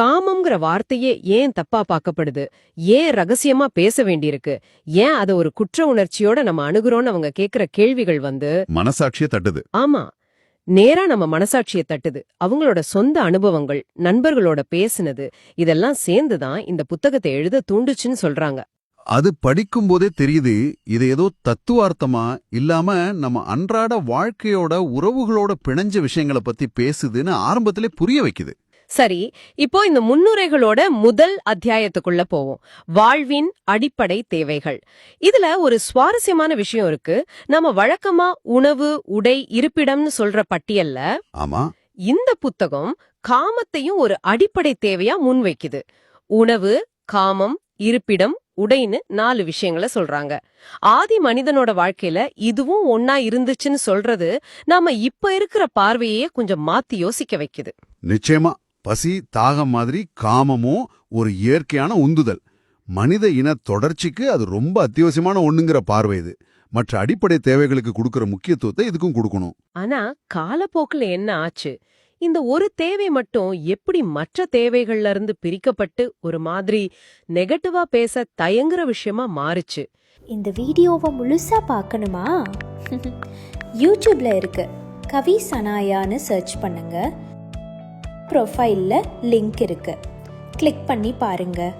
காமம்ங்கிற வார்த்தையே ஏன் தப்பா பார்க்கப்படுது? ஏன் ரகசியமா பேச வேண்டியிருக்கு? ஏன் அத ஒரு குற்ற உணர்ச்சியோட நம்ம அணுகுறோம்னு அவங்க கேக்குற கேள்விகள் வந்து மனசாட்சியே தட்டுது. ஆமா. நேரா நம்ம மனசாட்சியை தட்டுது. அவங்களோட சொந்த அனுபவங்கள் நண்பர்களோட பேசுனது இதெல்லாம் சேர்ந்துதான் இந்த புத்தகத்தை எழுத தூண்டுச்சுன்னு சொல்றாங்க. அது படிக்கும் போதே தெரியுது இது ஏதோ தத்துவார்த்தமா இல்லாம நம்ம அன்றாட வாழ்க்கையோட உறவுகளோட பிணைஞ்ச விஷயங்களை பத்தி பேசுதுன்னு ஆரம்பத்திலே புரிய வைக்குது. சரி இப்போ இந்த முன்னுரைகளோட முதல் அத்தியாயத்துக்குள்ள போவோம். வாழ்வின் அடிப்படை தேவைகள். இதுல ஒரு சுவாரஸ்யமான விஷயம் இருக்கு. நம்ம வழக்கமா உணவு உடை இருப்பிடம்னு சொல்ற பட்டியல்ல ஆமா. இந்த புத்தகம் காமத்தையும் ஒரு அடிப்படை தேவையா முன்வைக்குது. உணவு காமம் இருப்பிடம் உடைன்னு நாலு விஷயங்களை சொல்றாங்க. ஆதி மனிதனோட வாழ்க்கையில இதுவும் ஒன்னா இருந்துச்சுன்னு சொல்றது நாம இப்ப இருக்கிற பார்வையே கொஞ்சம் மாத்தி யோசிக்க வைக்குது. நிச்சயமா. பசி தாகம் மாதிரி காமமும் ஒரு இயற்கையான உந்துதல். மனித இன தொடர்ச்சிக்கு அது ரொம்ப அத்தியாவசியமான ஒண்ணுங்கிற பார்வை இது. மற்ற அடிப்படை தேவைகளுக்கு கொடுக்கிற முக்கியத்துவத்தை இதுக்கும் கொடுக்கணும். ஆனா காலப்போக்குல என்ன ஆச்சு? இந்த ஒரு தேவை மட்டும் எப்படி மற்ற தேவைகள்ல இருந்து பிரிக்கப்பட்டு ஒரு மாதிரி நெகட்டிவா பேச தயங்குற விஷயமா மாறுச்சு? இந்த வீடியோவை முழுசா பார்க்கணுமா? யூடியூப்ல இருக்கு. கவி சனாயான்னு சர்ச் பண்ணுங்க. ப்ரொஃபைலில் லிங்க் இருக்கு. கிளிக் பண்ணி பாருங்க.